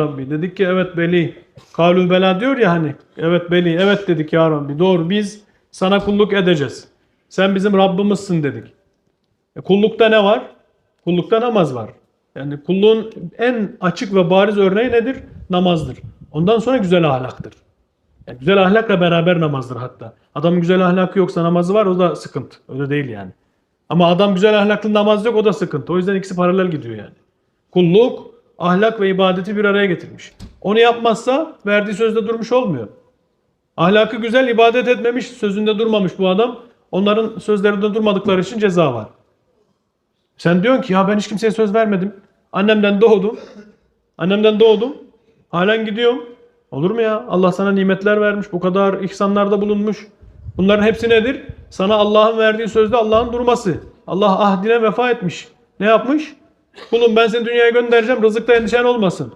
Rabbi. Dedik ki evet beli. Kavlül bela diyor ya hani. Evet beli. Evet dedik ya Rabbi. Doğru biz sana kulluk edeceğiz. Sen bizim Rabbimizsin dedik. E, kullukta ne var? Kullukta namaz var. Yani kulluğun en açık ve bariz örneği nedir? Namazdır. Ondan sonra güzel ahlaktır. Yani güzel ahlakla beraber namazdır hatta. Adamın güzel ahlakı yoksa namazı var o da sıkıntı. Öyle değil yani. Ama adam güzel ahlaklı namaz yok o da sıkıntı. O yüzden ikisi paralel gidiyor yani. Kulluk, ahlak ve ibadeti bir araya getirmiş. Onu yapmazsa verdiği sözde durmuş olmuyor. Ahlakı güzel, ibadet etmemiş, sözünde durmamış bu adam. Onların sözlerinde durmadıkları için ceza var. Sen diyorsun ki ya ben hiç kimseye söz vermedim. Annemden doğdum. Annemden doğdum. Halen gidiyorum. Olur mu ya? Allah sana nimetler vermiş. Bu kadar ihsanlarda bulunmuş. Bunların hepsi nedir? Sana Allah'ın verdiği sözde Allah'ın durması. Allah ahdine vefa etmiş. Ne yapmış? Kulum ben seni dünyaya göndereceğim. Rızıkta endişen olmasın.